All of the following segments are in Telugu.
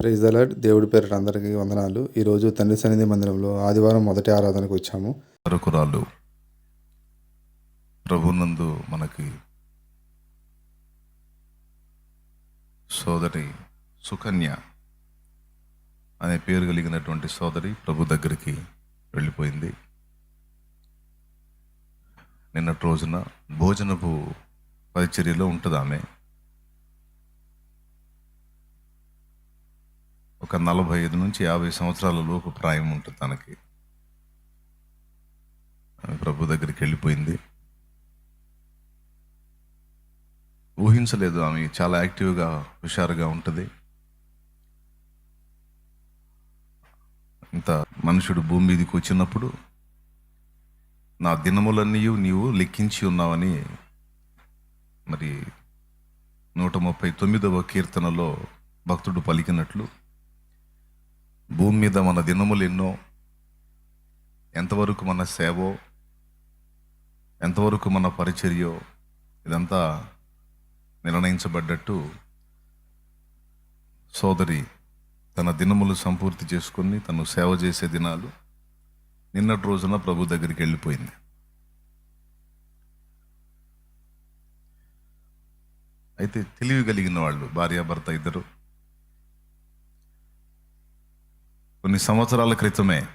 ప్రైజ్ అలర్ట్ దేవుడి పేరు అందరికీ వందనాలు. ఈరోజు తండ్రి సన్నిధి మందిరంలో ఆదివారం మొదటి ఆరాధనకు వచ్చాము. మరొకరాలు ప్రభునందు మనకి సోదరి సుకన్య అనే పేరు కలిగినటువంటి సోదరి ప్రభు దగ్గరికి వెళ్ళిపోయింది. నిన్నటి రోజున భోజనపు పరిచర్యలో ఉంటుంది ఆమె. ఒక నలభై ఐదు నుంచి యాభై సంవత్సరాల లోపు ప్రాయం ఉంటుంది తనకి. ప్రభు దగ్గరికి వెళ్ళిపోయింది. ఊహించలేదు ఆమె చాలా యాక్టివ్గా హుషారుగా ఉంటుంది. ఇంత మనుషుడు భూమి మీదకి వచ్చినప్పుడు నా దినములన్నీ నీవు లెక్కించి ఉన్నావని మరి నూట ముప్పై తొమ్మిదవ కీర్తనలో భక్తుడు పలికినట్లు భూమి మీద మన దినములు ఎన్నో? ఎంతవరకు మన సేవో? ఎంతవరకు మన పరిచర్యో? ఇదంతా నిర్ణయించబడ్డట్టు సోదరి తన దినములు సంపూర్తి చేసుకుని తను సేవ చేసే దినాలు నిన్నటి రోజున ప్రభు దగ్గరికి వెళ్ళిపోయింది. అయితే తెలివి కలిగిన వాళ్ళు భార్యాభర్త ఇద్దరు కొన్ని సంవత్సరాల క్రితమే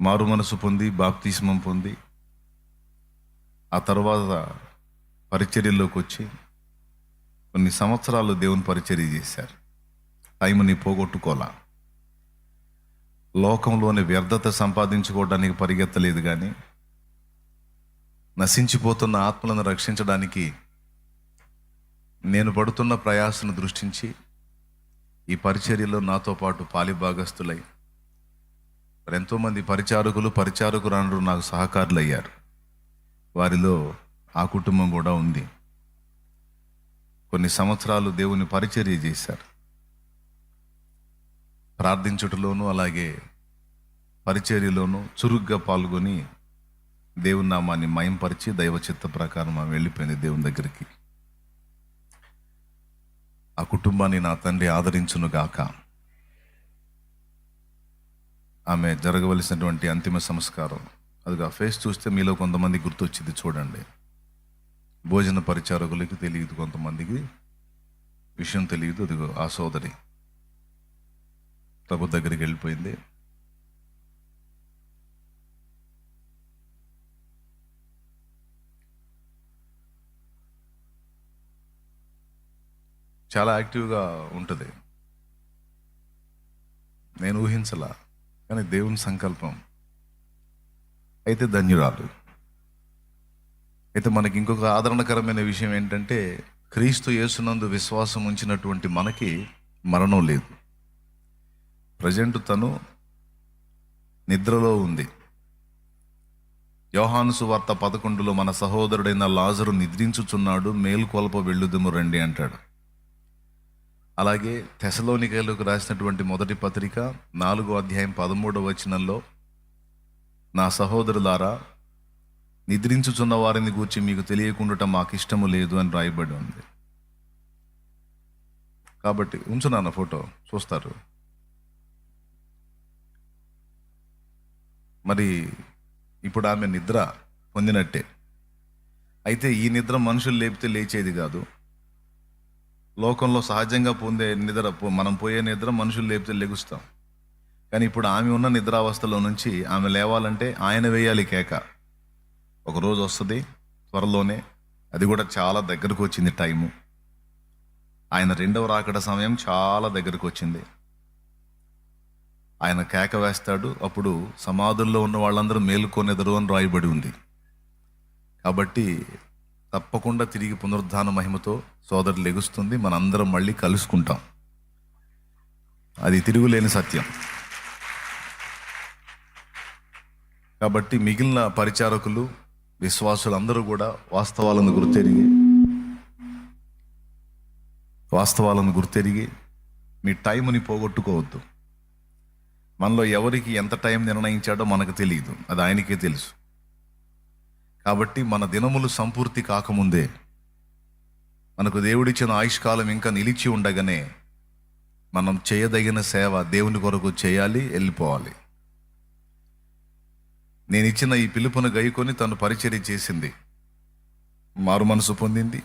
మారు మనసు పొంది బాప్తిస్మం పొంది ఆ తర్వాత పరిచర్యలోకి వచ్చి కొన్ని సంవత్సరాలు దేవుని పరిచర్య చేశారు. టైంని పోగొట్టుకోలా లోకంలోని వ్యర్థత సంపాదించుకోవడానికి పరిగెత్తలేదు కానీ నశించిపోతున్న ఆత్మలను రక్షించడానికి నేను పడుతున్న ప్రయాసను దృష్టించి ఈ పరిచర్యలో నాతో పాటు పాలిభాగస్తులై మరి ఎంతోమంది పరిచారకులు పరిచారకురానరు నాకు సహకారులు అయ్యారు వారిలో ఆ కుటుంబం కూడా ఉంది. కొన్ని సంవత్సరాలు దేవుని పరిచర్య చేశారు. ప్రార్థించుటలోనూ అలాగే పరిచర్యలోనూ చురుగ్గా పాల్గొని దేవుని నామాన్ని మయంపరిచి దైవ చిత్త ప్రకారం ఆమె వెళ్ళిపోయింది దేవుని దగ్గరికి. ఆ కుటుంబాన్ని నా తండ్రి ఆదరించును గాక. ఆమె జరగవలసినటువంటి అంతిమ సంస్కారం. అది ఆ ఫేస్ చూస్తే మీలో కొంతమంది గుర్తొచ్చింది చూడండి. భోజన పరిచారకులకి తెలియదు కొంతమందికి. విషయం తెలియదు అదిగో ఆ సోదరి. ప్రభు దగ్గరికి వెళ్ళిపోయింది. చాలా యాక్టివ్గా ఉంటుంది. నేను ఊహించలా కానీ దేవుని సంకల్పం. అయితే ధన్యురాలు. అయితే మనకి ఇంకొక ఆదరణకరమైన విషయం ఏంటంటే క్రీస్తు యేసునందు విశ్వాసం ఉంచినటువంటి మనకి మరణం లేదు. ప్రజెంట్ తను నిద్రలో ఉంది. యోహానుసు వార్త పదకొండులో మన సహోదరుడైన లాజరు నిద్రించుచున్నాడు మేలుకొల్ప వెళ్ళుదుము రండి అంటాడు. అలాగే తెసలోనికలకు రాసినటువంటి మొదటి పత్రిక నాలుగో అధ్యాయం పదమూడవ వచనంలో నా సహోదరులారా నిద్రించుచున్న వారిని గూర్చి మీకు తెలియకుండా మాకు ఇష్టము లేదు అని రాయబడి ఉంది. కాబట్టి ఉంచున్నాను ఫోటో చూస్తారు. మరి ఇప్పుడు ఆమె నిద్ర పొందినట్టే. అయితే ఈ నిద్ర మనుషులు లేపితే లేచేది కాదు. లోకంలో సహజంగా పొందే నిద్ర పో- మనం పోయే నిద్ర మనుషులు లేపితే లెగుస్తాం. కానీ ఇప్పుడు ఆమె ఉన్న నిద్రావస్థలో నుంచి ఆమె లేవాలంటే ఆయన వేయాలి కేక. ఒక రోజు వస్తుంది త్వరలోనే. అది కూడా చాలా దగ్గరకు వచ్చింది టైము. ఆయన రెండవ రాకడ సమయం చాలా దగ్గరకు వచ్చింది. ఆయన కేక వేస్తాడు అప్పుడు సమాధుల్లో ఉన్న వాళ్ళందరూ మేలుకొనెదరు అని రాయబడి ఉంది. కాబట్టి తప్పకుండా తిరిగి పునరుద్ధాన మహిమతో సోదరు లెగుస్తుంది మనందరం మళ్ళీ కలుసుకుంటాం. అది తిరుగులేని సత్యం. కాబట్టి మిగిలిన పరిచారకులు విశ్వాసులందరూ కూడా వాస్తవాలను గుర్తెరిగి వాస్తవాలను గుర్తెరిగి మీ టైంని పోగొట్టుకోవద్దు. మనలో ఎవరికి ఎంత టైం నిర్ణయించాడో మనకు తెలియదు. అది ఆయనకే తెలుసు. కాబట్టి మన దినములు సంపూర్తి కాకముందే మనకు దేవుడిచ్చిన ఆయుష్కాలం ఇంకా నిలిచి ఉండగానే మనం చేయదగిన సేవ దేవుని కొరకు చేయాలి వెళ్ళిపోవాలి. నేను ఇచ్చిన ఈ పిలుపును గైకొని తను పరిచర్య చేసింది. మారు మనసు పొందింది.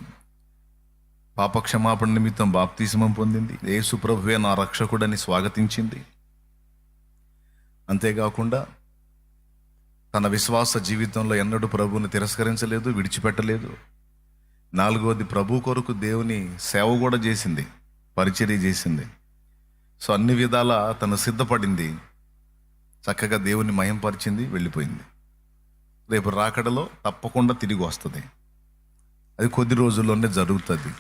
పాపక్షమాపణ నిమిత్తం బాప్తిసమం పొందింది. యేసుప్రభువే నా రక్షకుడని స్వాగతించింది. అంతేకాకుండా తన విశ్వాస జీవితంలో ఎన్నడూ ప్రభువుని తిరస్కరించలేదు విడిచిపెట్టలేదు. నాలుగవది ప్రభు కొరకు దేవుని సేవ కూడా చేసింది పరిచర్య చేసింది. సో అన్ని విధాల తను సిద్ధపడింది. చక్కగా దేవుని మయంపరిచింది వెళ్ళిపోయింది. రేపు రాకడలో తప్పకుండా తిరిగి వస్తుంది. అది కొద్ది రోజుల్లోనే జరుగుతుంది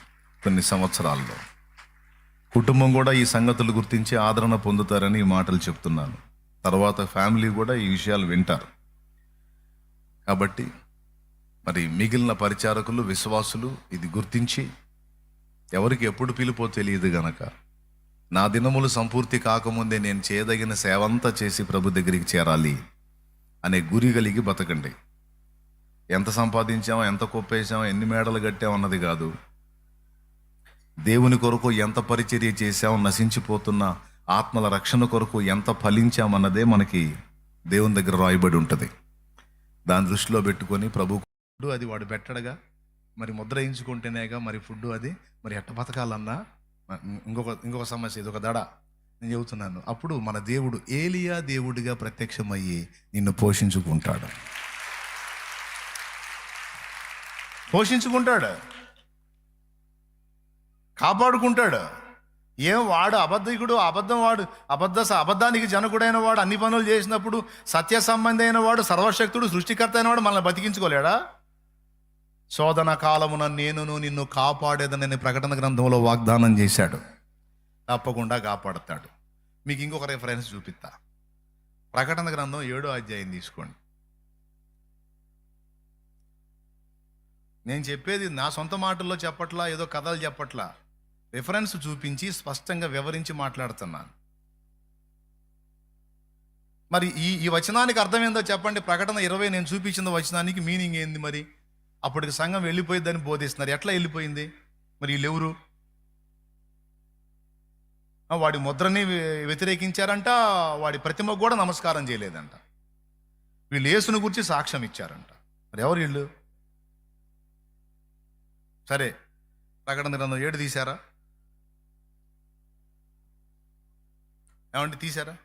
కొన్ని సంవత్సరాల్లో. కుటుంబం కూడా ఈ సంగతులు గుర్తించి ఆదరణ పొందుతారని ఈ మాటలు చెప్తున్నాను. తర్వాత ఫ్యామిలీ కూడా ఈ విషయాలు వింటారు. కాబట్టి మరి మిగిలిన పరిచారకులు విశ్వాసులు ఇది గుర్తించి ఎవరికి ఎప్పుడు పిలుపో తెలియదు గనక. నా దినములు సంపూర్తి కాకముందే నేను చేయదగిన సేవంతా చేసి ప్రభు దగ్గరికి చేరాలి అనే గురి కలిగి బతకండి. ఎంత సంపాదించామో ఎంత కొప్పేసామో ఎన్ని మేడలు కట్టామో అన్నది కాదు. దేవుని కొరకు ఎంత పరిచర్య చేశామో నశించిపోతున్న ఆత్మల రక్షణ కొరకు ఎంత ఫలించామన్నదే మనకి దేవుని దగ్గర రాయబడి ఉంటుంది. దాని దృష్టిలో పెట్టుకొని ప్రభు ఫుడ్ అది వాడు పెట్టడగా మరి ముద్ర వేయించుకుంటేనేగా మరి ఫుడ్ అది మరి ఎట్ట బతకాలన్నా? ఇంకొక ఇంకొక సమస్య ఇది ఒక దడ. నేను చెబుతున్నాను అప్పుడు మన దేవుడు ఏలియా దేవుడిగా ప్రత్యక్షమయ్యి నిన్ను పోషించుకుంటాడు. పోషించుకుంటాడు. కాపాడుకుంటాడు. ఏం వాడు అబద్ధికుడు అబద్ధం వాడు అబద్ధ అబద్ధానికి జనకుడైన వాడు అన్ని పనులు చేసినప్పుడు సత్య సంబంధి అయిన వాడు సర్వశక్తుడు సృష్టికర్త అయిన వాడు మనల్ని బతికించుకోలేడా? శోధన కాలమున నేనును నిన్ను కాపాడేదనని ప్రకటన గ్రంథంలో వాగ్దానం చేశాడు. తప్పకుండా కాపాడతాడు. మీకు ఇంకొక రెఫరెన్స్ చూపిస్తా. ప్రకటన గ్రంథం ఏడో అధ్యాయం తీసుకోండి. నేను చెప్పేది నా సొంత మాటల్లో చెప్పట్లా ఏదో కథలు చెప్పట్లా. రిఫరెన్స్ చూపించి స్పష్టంగా వివరించి మాట్లాడుతున్నాను. మరి ఈ ఈ వచనానికి అర్థం ఏందో చెప్పండి. ప్రకటన ఇరవై నేను చూపించిన వచనానికి మీనింగ్ ఏంది మరి? అప్పటికి సంఘం వెళ్ళిపోయిందని బోధిస్తున్నారు. ఎట్లా వెళ్ళిపోయింది? మరి వీళ్ళెవరు? వాడి ముద్రని వ్యతిరేకించారంట వాడి ప్రతిమ కూడా నమస్కారం చేయలేదంట. వీళ్ళు యేసును గురించి సాక్ష్యం ఇచ్చారంట. మరి ఎవరు వీళ్ళు? సరే ప్రకటన గ్రంథం ఏడు తీశారా? ఏమండి తీశారా?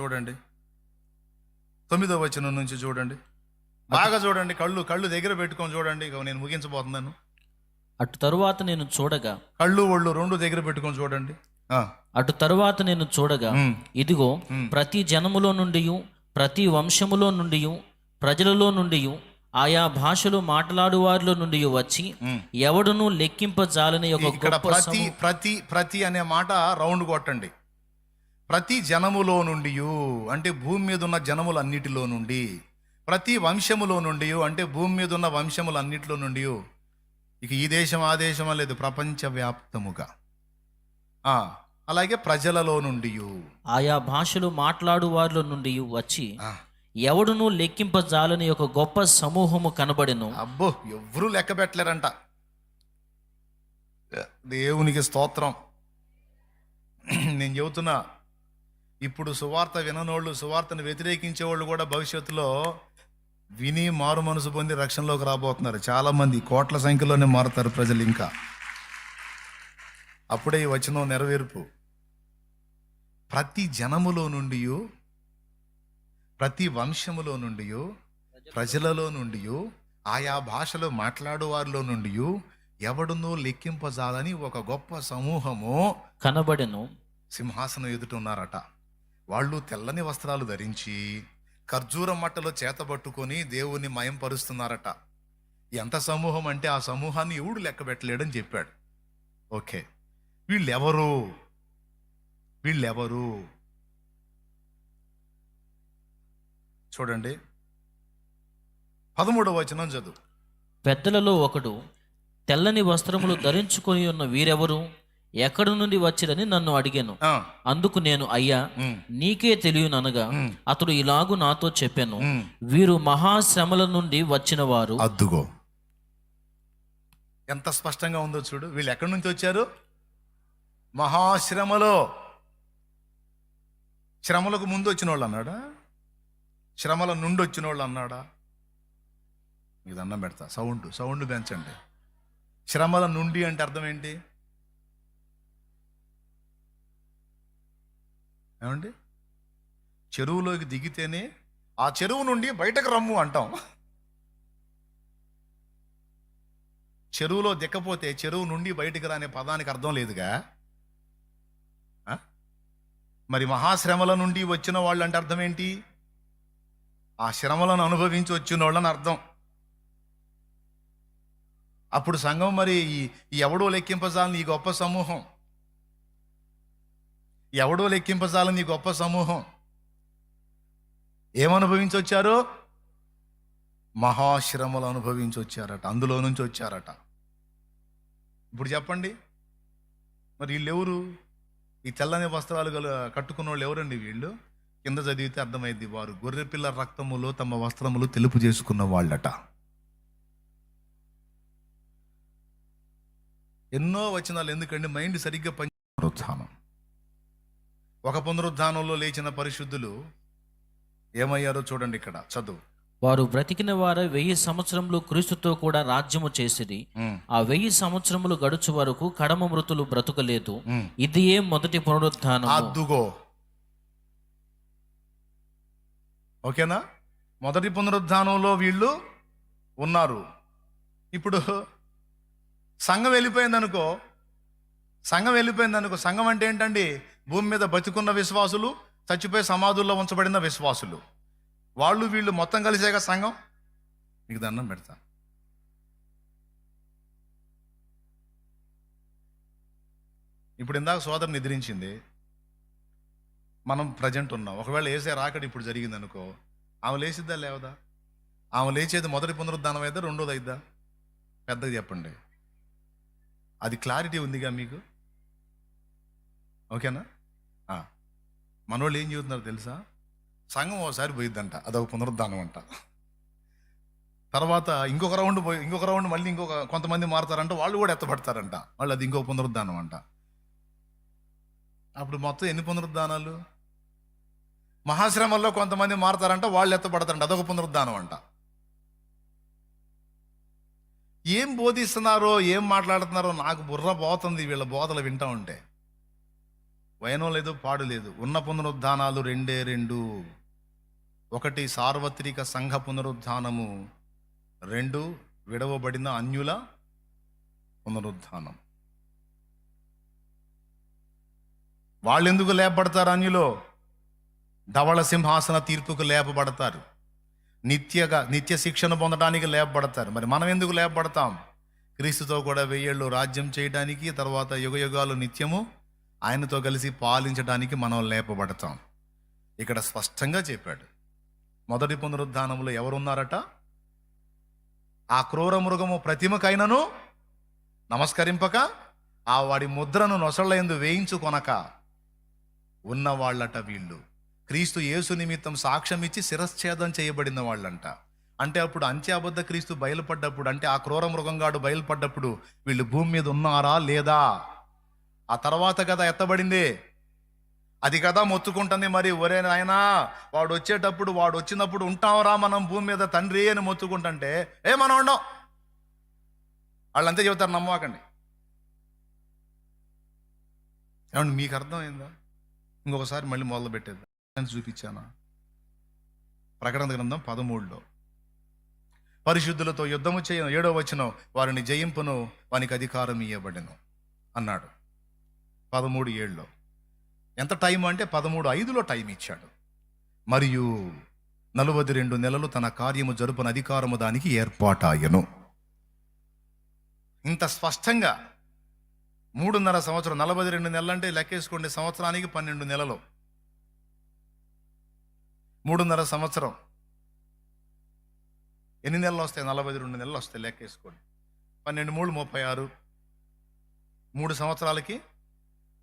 చూడండి. తొమ్మిదో వచనం నుంచి చూడండి. బాగా చూడండి కళ్ళు కళ్ళు దగ్గర పెట్టుకొని చూడండి ఇక నేను ముగించబోతున్నాను. అటు తరువాత నేను చూడగా కళ్ళు ఒళ్ళు రెండు దగ్గర పెట్టుకొని చూడండి. అటు తరువాత నేను చూడగా ఇదిగో. ప్రతి జనములో నుండి ప్రతి వంశములో నుండి ప్రజలలో నుండి ఆయా భాషలు మాట్లాడు వారిలో నుండి వచ్చి. ఎవడును లెక్కింపజాలని ఒక ప్రతి ప్రతి ప్రతి అనే మాట రౌండ్ కొట్టండి. ప్రతి జనములో నుండి అంటే భూమి మీద ఉన్న జనములన్నిటిలో నుండి. ప్రతి వంశములో నుండి అంటే భూమి మీద ఉన్న వంశములన్నిటిలో నుండి ఇక ఈ దేశం ఆ దేశం లేదు ప్రపంచవ్యాప్తముగా. ఆ, అలాగే ప్రజలలో నుండి ఆయా భాషలు మాట్లాడు వారిలో నుండి వచ్చి ఎవడును లెక్కింపజాలని ఒక గొప్ప సమూహము కనబడెను. అబ్బో ఎవ్వరూ లెక్క పెట్టలేరంట. దేవునికి స్తోత్రం. నేను చెబుతున్నా ఇప్పుడు సువార్త విననోళ్ళు సువార్తను వ్యతిరేకించే వాళ్ళు కూడా భవిష్యత్తులో విని మారు మనసు పొంది రక్షణలోకి రాబోతున్నారు. చాలా మంది కోట్ల సంఖ్యలోనే మారుతారు ప్రజలు ఇంకా. అప్పుడే ఈ వచనం నెరవేర్పు. ప్రతి జనములో నుండి ప్రతి వంశములో నుండి ప్రజలలో నుండి ఆయా భాషలు మాట్లాడు వారిలో నుండి ఎవడునూ లెక్కింపజాలని ఒక గొప్ప సమూహము కనబడెను. సింహాసనం ఎదుట ఉన్నారట. వాళ్ళు తెల్లని వస్త్రాలు ధరించి ఖర్జూర మట్టలో చేతబట్టుకొని దేవుణ్ణి మయం పరుస్తున్నారట ఎంత సమూహం అంటే ఆ సమూహాన్ని ఎవడు లెక్క పెట్టలేడని చెప్పాడు. ఓకే. వీళ్ళెవరు? వీళ్ళెవరు? చూడండి. పదమూడవ వచనం చదువు. పెద్దలలో ఒకడు తెల్లని వస్త్రములు ధరించుకొని ఉన్న వీరెవరు? ఎక్కడి నుండి వచ్చిరని నన్ను అడిగాను. అందుకు నేను అయ్యా నీకే తెలియననగా. అతడు ఇలాగు నాతో చెప్పాను. వీరు మహాశ్రమల నుండి వచ్చిన వారు అద్దుగో. ఎంత స్పష్టంగా ఉందో చూడు. వీళ్ళు ఎక్కడి నుంచి వచ్చారు? మహాశ్రమలో. శ్రమలకు ముందు వచ్చిన వాళ్ళు అన్నాడా? శ్రమల నుండి వచ్చిన వాళ్ళు అన్నాడా? మీకు దండం పెడతా. సౌండ్ సౌండ్ పెంచండి. శ్రమల నుండి అంటే అర్థం ఏంటి? ఏమండి? చెరువులోకి దిగితేనే ఆ చెరువు నుండి బయటకు రమ్ము అంటాం. చెరువులో దిక్కపోతే చెరువు నుండి బయటకు రానే పదానికి అర్థం లేదుగా? మరి మహాశ్రమల నుండి వచ్చిన వాళ్ళు అంటే అర్థం ఏంటి? ఆ శ్రమలను అనుభవించి వచ్చిన వాళ్ళని అర్థం. అప్పుడు సంఘం మరి ఈ- ఈ ఎవడో లెక్కింపజాలని ఈ గొప్ప సమూహం. ఎవడో లెక్కింపజాలని గొప్ప సమూహం. ఏమనుభవించి వచ్చారు మహాశ్రమలు అనుభవించి వచ్చారట అందులో నుంచి వచ్చారట. ఇప్పుడు చెప్పండి మరి వీళ్ళు ఎవరు ఈ తెల్లని వస్త్రాలు గల కట్టుకున్న వాళ్ళు ఎవరండి వీళ్ళు? కింద చదివితే అర్థమైంది వారు. గొర్రెపిల్ల రక్తములో తమ వస్త్రములు తెలుపు చేసుకున్న వాళ్ళట. ఎన్నో వచనాలు ఎందుకండి? మైండ్ సరిగ్గా పని పునరుత్థానం ఒక పునరుద్ధానంలో లేచిన పరిశుద్ధులు ఏమయ్యారో చూడండి ఇక్కడ చదువు. వారు బ్రతికిన వారు వెయ్యి సంవత్సరములు క్రీస్తుతో కూడా రాజ్యము చేసిరి ఆ వెయ్యి సంవత్సరములు గడుచు వరకు కడమ మృతులు బ్రతుకలేదు. ఇది ఏ మొదటి పునరుత్థానం అద్దుగో. ఓకేనా? మొదటి పునరుద్ధానంలో వీళ్ళు ఉన్నారు. ఇప్పుడు సంఘం వెళ్ళిపోయింది అనుకో సంఘం వెళ్ళిపోయింది అనుకో సంఘం అంటే ఏంటండి? భూమి మీద బతికున్న విశ్వాసులు చచ్చిపోయి సమాధుల్లో ఉంచబడిన విశ్వాసులు. వాళ్ళు వీళ్ళు మొత్తం కలిసేగా సంఘం? మీకు దండం పెడతా. ఇప్పుడు ఇందాక సోదరు నిద్రించింది మనం ప్రజెంట్ ఉన్నాం. ఒకవేళ వేసే రాకడ ఇప్పుడు జరిగింది అనుకో ఆమె లేచిద్దా లేవదా? ఆమె లేచేది మొదటి పునరుద్ధానం అయిద్దా రెండోది అయిద్దా? పెద్దది చెప్పండి. అది క్లారిటీ ఉందిగా మీకు? ఓకేనా? మనోళ్ళు ఏం చెబుతున్నారు తెలుసా? సంఘం ఒకసారి పోయిద్దంట అదొక పునరుద్ధానం అంట. తర్వాత ఇంకొక రౌండ్ పోయి ఇంకొక రౌండ్ మళ్ళీ ఇంకొక కొంతమంది మారుతారంట వాళ్ళు కూడా ఎత్తపడతారంట వాళ్ళు అది ఇంకొక పునరుద్ధానం అంట. అప్పుడు మొత్తం ఎన్ని పునరుద్ధానాలు? మహాశ్రమంలో కొంతమంది మారతారంట వాళ్ళు ఎత్తపడతారంట అదొక పునరుద్ధానం అంట. ఏం బోధిస్తున్నారో ఏం మాట్లాడుతున్నారో నాకు బుర్ర పోతుంది వీళ్ళ బోధలు వింటా ఉంటే. వయనం లేదు పాడు లేదు. ఉన్న పునరుద్ధానాలు రెండే రెండు. ఒకటి సార్వత్రిక సంఘ పునరుద్ధానము రెండు విడవబడిన అన్యుల పునరుద్ధానం. వాళ్ళెందుకు లేపబడతారు అన్యులో? ధవళ సింహాసన తీర్పుకు లేపబడతారు. నిత్యగా నిత్య శిక్షణ పొందడానికి లేపబడతారు. మరి మనం ఎందుకు లేపబడతాం? క్రీస్తుతో కూడా వెయ్యేళ్ళు రాజ్యం చేయడానికి తర్వాత యుగయుగాలు నిత్యము ఆయనతో కలిసి పాలించడానికి మనం లేపబడతాం. ఇక్కడ స్పష్టంగా చెప్పాడు. మొదటి పునరుద్ధానంలో ఎవరున్నారట? ఆ క్రూర మృగము ప్రతిమకైనను నమస్కరింపక ఆ వాడి ముద్రను నొసళ్ళయందు వేయించుకొనక ఉన్నవాళ్ళట వీళ్ళు. క్రీస్తు యేసు నిమిత్తం సాక్ష్యం ఇచ్చి శిరశ్ఛేదం చేయబడిన వాళ్ళంట. అంటే అప్పుడు అంత్యాబద్ధ క్రీస్తు బయలుపడ్డప్పుడు అంటే ఆ క్రూర మృగంగాడు బయలుపడ్డప్పుడు వీళ్ళు భూమి మీద ఉన్నారా లేదా? ఆ తర్వాత కదా ఎత్తబడింది. అది కదా మొత్తుకుంటుంది మరి. ఒరే నాయనా వాడు వచ్చేటప్పుడు వాడు వచ్చినప్పుడు ఉంటాంరా మనం భూమి మీద తండ్రి అని మొత్తుకుంటుంటే ఏ మనం ఉండం వాళ్ళంతే చెబుతారు నమ్మకండి. ఏమండి మీకు అర్థమైందా? ఇంకొకసారి మళ్ళీ మొదలు పెట్టేద్దాం. నేను చూపించానా? ప్రకటన గ్రంథం పదమూడులో. పరిశుద్ధులతో యుద్ధము చేయను. ఏడో వచ్చినో వారిని జయింపును వానికి అధికారం ఇవ్వబడెను అన్నాడు. పదమూడు ఏళ్ళలో. ఎంత టైం అంటే పదమూడు ఐదులో టైం ఇచ్చాడు. మరియు నలభై రెండు నెలలు తన కార్యము జరుపున అధికారము దానికి ఏర్పాటాయను. ఇంత స్పష్టంగా మూడున్నర సంవత్సరం నలభై రెండు నెలలంటే లెక్కేసుకోండి సంవత్సరానికి పన్నెండు నెలలు. మూడున్నర సంవత్సరం. ఎన్ని నెలలు వస్తాయి? నలభై రెండు నెలలు వస్తాయి లెక్కేసుకోండి. పన్నెండు మూడు ముప్పై ఆరు. మూడు సంవత్సరాలకి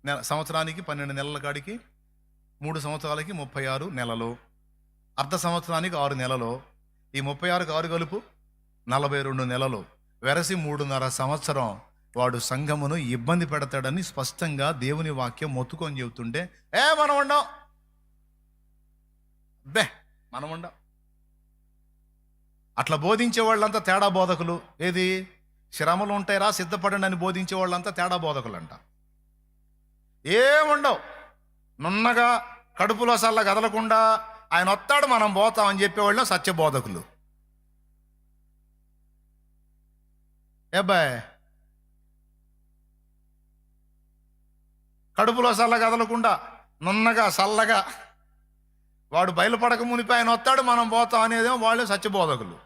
నెల సంవత్సరానికి పన్నెండు నెలల కాడికి మూడు సంవత్సరాలకి ముప్పై ఆరు నెలలు. అర్ధ సంవత్సరానికి ఆరు నెలలు. ఈ ముప్పై ఆరుకి ఆరు కలుపు నలభై రెండు నెలలు. వెరసి మూడున్నర సంవత్సరం వాడు సంఘమును ఇబ్బంది పెడతాడని స్పష్టంగా దేవుని వాక్యం మొత్తుకొని చెబుతుంటే ఏ మనం ఉండం. బే మనం ఉండం. అట్లా బోధించే వాళ్ళంతా తేడా బోధకులు. ఏది? శ్రమలు ఉంటాయిరా సిద్ధపడండి అని బోధించే వాళ్ళంతా తేడా బోధకులు అంట ఏముండవు. నున్నగా కడుపులో సల్ల కదలకుండా ఆయన వస్తాడు మనం పోతాం అని చెప్పేవాళ్ళు సత్యబోధకులు. ఏబ్బాయ్ కడుపులో సల్ల కదలకుండా నున్నగా సల్లగా వాడు బయలుపడక మునిపి ఆయన వస్తాడు మనం పోతాం అనేదేమో వాళ్ళు సత్యబోధకులు.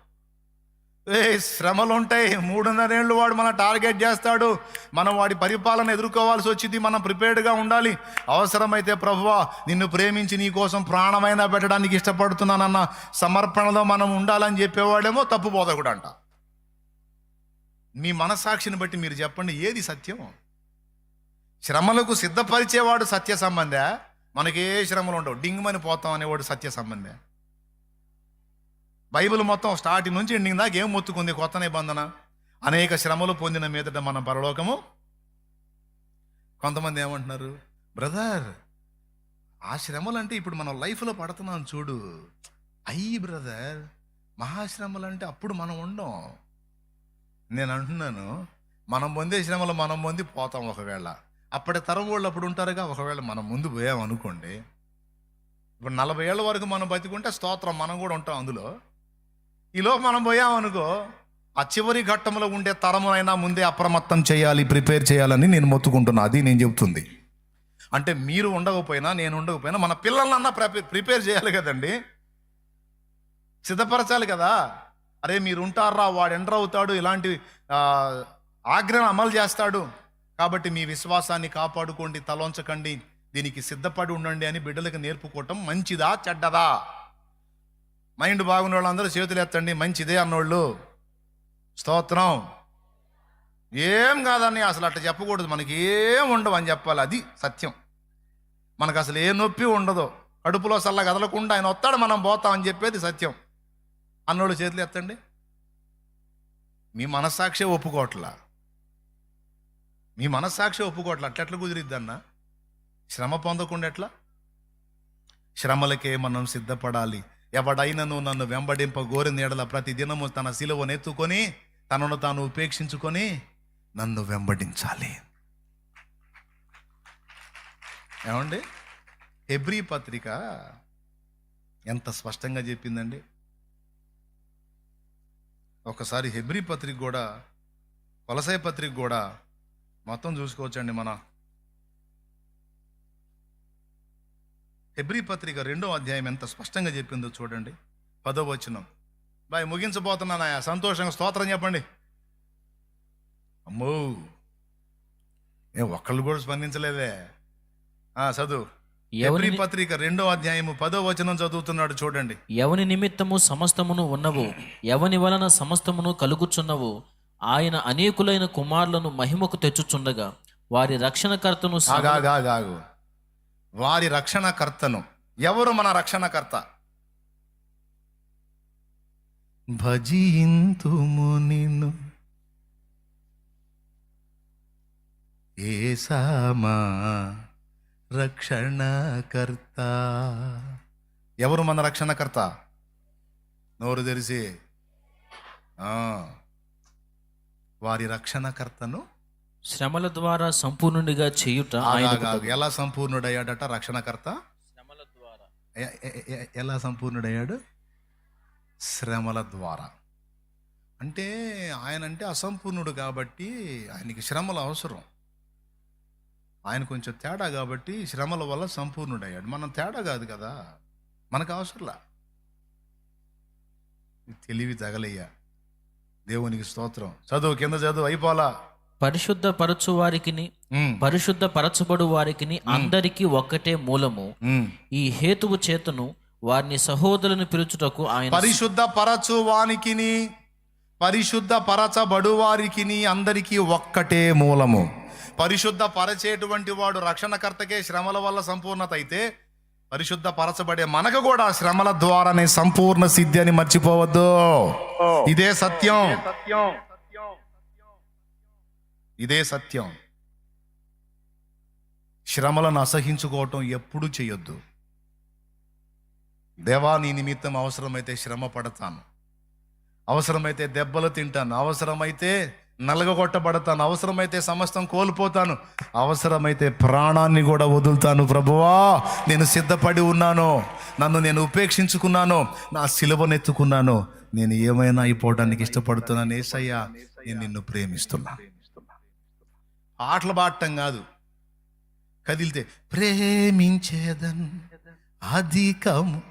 ఏ శ్రమలు ఉంటాయి మూడున్నరేళ్ళు వాడు మన టార్గెట్ చేస్తాడు. మనం వాడి పరిపాలన ఎదుర్కోవాల్సి వచ్చింది. మనం ప్రిపేర్డ్గా ఉండాలి. అవసరమైతే ప్రభువా నిన్ను ప్రేమించి నీ కోసం ప్రాణమైనా పెట్టడానికి ఇష్టపడుతున్నానన్న సమర్పణలో మనం ఉండాలని చెప్పేవాడేమో తప్పు బోధకుడు అంట మీ మనసాక్షిని బట్టి మీరు చెప్పండి ఏది సత్యం శ్రమలకు సిద్ధపరిచేవాడు సత్య సంబంధ? మనకే శ్రమలు ఉండవు డింగుమని పోతాం అనేవాడు సత్య సంబంధే? బైబిల్ మొత్తం స్టార్టింగ్ నుంచి ఎండింగ్ దాకా ఏం మొత్తుకుంది? కొత్త నిబంధన. అనేక శ్రమలు పొందిన మీదట మన పరలోకము. కొంతమంది ఏమంటున్నారు? బ్రదర్ ఆ శ్రమలు అంటే ఇప్పుడు మనం లైఫ్లో పడుతున్నాం చూడు. అయ్యి బ్రదర్ మహాశ్రమలు అంటే అప్పుడు మనం ఉండం. నేను అంటున్నాను మనం పొందే శ్రమలు మనం పొంది పోతాం ఒకవేళ. అప్పటి తరం వాళ్ళు అప్పుడు ఉంటారుగా ఒకవేళ మనం ముందు పోయాం అనుకోండి ఇప్పుడు నలభై ఏళ్ళ వరకు మనం బతికుంటే స్తోత్రం మనం కూడా ఉంటాం అందులో. ఈలోపు మనం పోయామనుకో ఆ చివరి ఘట్టంలో ఉండే తరమునైనా ముందే అప్రమత్తం చేయాలి ప్రిపేర్ చేయాలని నేను మొత్తుకుంటున్నా. అది నేను చెబుతుంది. అంటే మీరు ఉండకపోయినా నేను ఉండకపోయినా మన పిల్లలన్నా ప్రిపేర్ ప్రిపేర్ చేయాలి కదండి. సిద్ధపరచాలి కదా. అరే మీరు ఉంటారా వాడు ఎంటర్ అవుతాడు ఇలాంటి ఆ, ఆజ్ఞను అమలు చేస్తాడు. కాబట్టి మీ విశ్వాసాన్ని కాపాడుకోండి తలోంచకండి దీనికి సిద్ధపడి ఉండండి అని బిడ్డలకు నేర్పుకోవటం మంచిదా చెడ్డదా? మైండ్ బాగున్న వాళ్ళందరూ చేతులు ఎత్తండి మంచిదే అన్నోళ్ళు. స్తోత్రం. ఏం కాదని అసలు అట్లా చెప్పకూడదు మనకి ఏం ఉండవు అని చెప్పాలి అది సత్యం. మనకు అసలు ఏ నొప్పి ఉండదు. కడుపులో సల్ల కదలకుండా ఆయన వస్తాడు మనం పోతాం అని చెప్పేది సత్యం. అన్నోళ్ళు చేతులు ఎత్తండి. మీ మనస్సాక్షి ఒప్పుకోవట్లా మీ మనస్సాక్షి ఒప్పుకోవట్లా అట్లెట్లా కుదిరిద్ది అన్న శ్రమ పొందకుండా ఎట్లా? శ్రమలకే మనం సిద్ధపడాలి. ఎవడైనను నన్ను వెంబడింప గోరి నీడల ప్రతి దినము తన శిలువను ఎత్తుకొని తనను తాను ఉపేక్షించుకొని నన్ను వెంబడించాలి. ఏమండి? హెబ్రీ పత్రిక ఎంత స్పష్టంగా చెప్పిందండి. ఒకసారి హెబ్రీ పత్రిక కూడా కొలసాయి పత్రిక కూడా మొత్తం చూసుకోవచ్చండి మన హెబ్రీ పత్రిక రెండో అధ్యాయం ఎంత స్పష్టంగా చెప్పిందో చూడండి. పదో వచనం బాయ్ ముగించబోతున్నానయా సంతోషంగా స్తోత్రం చెప్పండి. అమ్మో ఏ ఒక్కళ్ళు కూడా స్పందించలేదే. ఆ చదువు. ఎవని పత్రిక రెండో అధ్యాయము పదో వచనం చదువుతున్నాడు చూడండి. ఎవని నిమిత్తము సమస్తమును ఉన్నవు ఎవని వలన సమస్తమును కలుగుచున్నవు ఆయన అనేకులైన కుమారులను మహిమకు తెచ్చుచుండగా వారి రక్షణకర్తను ఆగాగాగాగు వారి రక్షణకర్తను. ఎవరు మన రక్షణకర్త? భజింతుము నిన్ను. ఏసామా రక్షణకర్త. ఎవరు మన రక్షణకర్త? నోరు తెరిసి ఆ, వారి రక్షణకర్తను శ్రమల ద్వారా సంపూర్ణుడిగా చేయుట ఆగాగాగు. ఎలా సంపూర్ణుడయ్యాడట రక్షణకర్త? శ్రమల ద్వారా. ఎలా సంపూర్ణుడయ్యాడు? శ్రమల ద్వారా. అంటే ఆయన అంటే అసంపూర్ణుడు కాబట్టి ఆయనకి శ్రమలు అవసరం. ఆయన కొంచెం తేడా కాబట్టి శ్రమల వల్ల సంపూర్ణుడయ్యాడు. మనం తేడా కాదు కదా. మనకు అవసరంలా. తెలివి తగలయ్యా. దేవునికి స్తోత్రం. చదువు కింద చదువు అయిపోలా పరిశుద్ధ పరచు వారికిని ఉమ్, పరిశుద్ధ పరచబడు వారికిని అందరికీ ఒక్కటే మూలము. ఈ హేతువు చేతను వారిని సహోదరులను పిలుచుటకు ఆయన పరిశుద్ధ పరచు వానికిని పరిశుద్ధ పరచబడు వారికిని అందరికీ ఒక్కటే మూలము. పరిశుద్ధ పరచేటువంటి వాడు రక్షణకర్తకే శ్రమల వల్ల సంపూర్ణత అయితే పరిశుద్ధ పరచబడే మనకు కూడా శ్రమల ద్వారానే సంపూర్ణ సిద్ధి అని మర్చిపోవద్దు. ఇదే సత్యం. ఇదే సత్యం. శ్రమలను అసహించుకోవటం ఎప్పుడూ చేయొద్దు. దేవా నీ నిమిత్తం అవసరమైతే శ్రమ పడతాను. అవసరమైతే దెబ్బలు తింటాను. అవసరమైతే నలగగొట్టబడతాను. అవసరమైతే సమస్తం కోల్పోతాను. అవసరమైతే ప్రాణాన్ని కూడా వదులుతాను ప్రభువా. నేను సిద్ధపడి ఉన్నాను. నన్ను నేను ఉపేక్షించుకున్నాను. నా సిలువనెత్తుకున్నాను. నేను ఏమైనా అయిపోవడానికి ఇష్టపడుతున్నాను ఏసయ్యా. నేను నిన్ను ప్రేమిస్తున్నాను ఆటలు పాడటం కాదు. కదిలితే ప్రేమించేదన్ అధికము.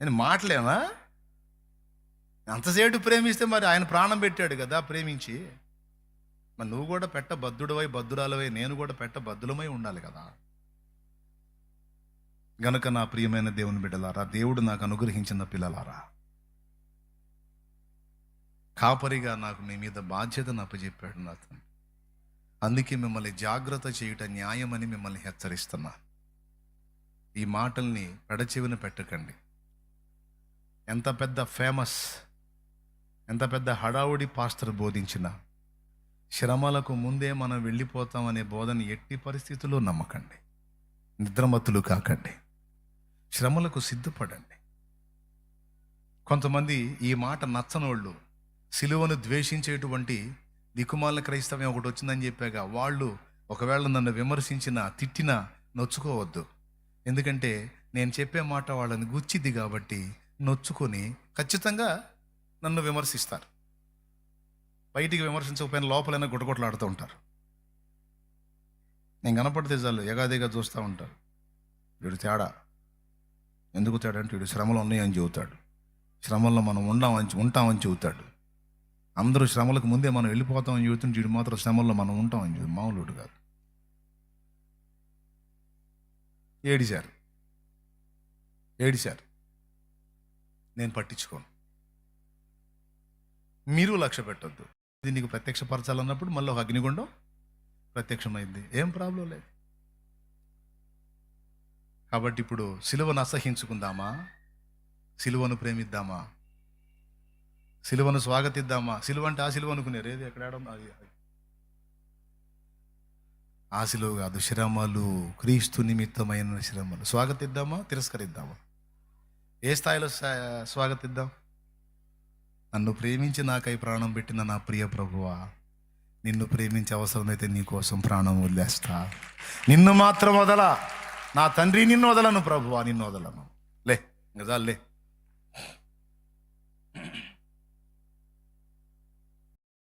నేను మాటలేనా అంతసేపు ప్రేమిస్తే మరి ఆయన ప్రాణం పెట్టాడు కదా ప్రేమించి. మరి నువ్వు కూడా పెట్ట బద్దుడవై బద్దురాలవై నేను కూడా పెట్ట బద్దులమై ఉండాలి కదా. గనుక నా ప్రియమైన దేవుని బిడ్డలారా దేవుడు నాకు అనుగ్రహించిన పిల్లలారా కాపరిగా నాకు మీ మీద బాధ్యతను అప్పచెప్పాడు నా తండ్రి. అందుకే మిమ్మల్ని జాగ్రత్త చేయుట న్యాయమని మిమ్మల్ని హెచ్చరిస్తున్నా. ఈ మాటల్ని పెడచెవిన పెట్టకండి. ఎంత పెద్ద ఫేమస్ ఎంత పెద్ద హడావుడి పాస్టర్ బోధించిన శ్రమలకు ముందే మనం వెళ్ళిపోతామనే బోధన ఎట్టి పరిస్థితుల్లో నమ్మకండి. నిద్రమత్తులు కాకండి. శ్రమలకు సిద్ధపడండి. కొంతమంది ఈ మాట నచ్చనోళ్ళు సిలువను ద్వేషించేటువంటి దిక్కుమాల క్రైస్తవ్యం ఒకటి వచ్చిందని చెప్పాక వాళ్ళు ఒకవేళ నన్ను విమర్శించిన తిట్టినా నొచ్చుకోవద్దు. ఎందుకంటే నేను చెప్పే మాట వాళ్ళని గుచ్చిద్ది కాబట్టి నొచ్చుకొని ఖచ్చితంగా నన్ను విమర్శిస్తారు. బయటికి విమర్శించకపోయిన లోపలైనా గుటగొట్లాడుతూ ఉంటారు. నేను కనపడితే చాలు ఎగాదిగా చూస్తూ ఉంటారు. వీడు తేడా. ఎందుకు తేడా అంటే వీడు శ్రమలు ఉన్నాయని చెబుతాడు. శ్రమల్లో మనం ఉండామని ఉంటామని చెబుతాడు. అందరూ శ్రమలకు ముందే మనం వెళ్ళిపోతామని చెబుతుంటే వీడు మాత్రం శ్రమల్లో మనం ఉంటామని చెప్పి మామూలుడు కాదు. ఏడిశారు. ఏడిశారు. నేను పట్టించుకోను. మీరు లక్ష్య పెట్టొద్దు. ఇది నీకు ప్రత్యక్షపరచాలన్నప్పుడు మళ్ళీ ఒక అగ్నిగుండం ప్రత్యక్షమైంది. ఏం ప్రాబ్లం లేదు. కాబట్టి ఇప్పుడు సిలువను అసహించుకుందామా సిలువను ప్రేమిద్దామా? సిలువను స్వాగతిద్దామా? సిలువ అంటే ఆ సిలువ అనుకునేరు. ఏది ఎక్కడ అది? ఆ సిలువ కాదు శ్రమలు క్రీస్తు నిమిత్తమైన శ్రమలు. స్వాగతిద్దామా? తిరస్కరిద్దామా? ఏ స్థాయిలో స్వాగతిద్దాం? నన్ను ప్రేమించి నాకై ప్రాణం పెట్టిన నా ప్రియ ప్రభువా నిన్ను ప్రేమించే అవసరమైతే నీ కోసం ప్రాణం వదిలేస్తా. నిన్ను మాత్రం వదల. నా తండ్రి నిన్ను వదలను ప్రభువా నిన్ను వదలను. లే గజాలు లే.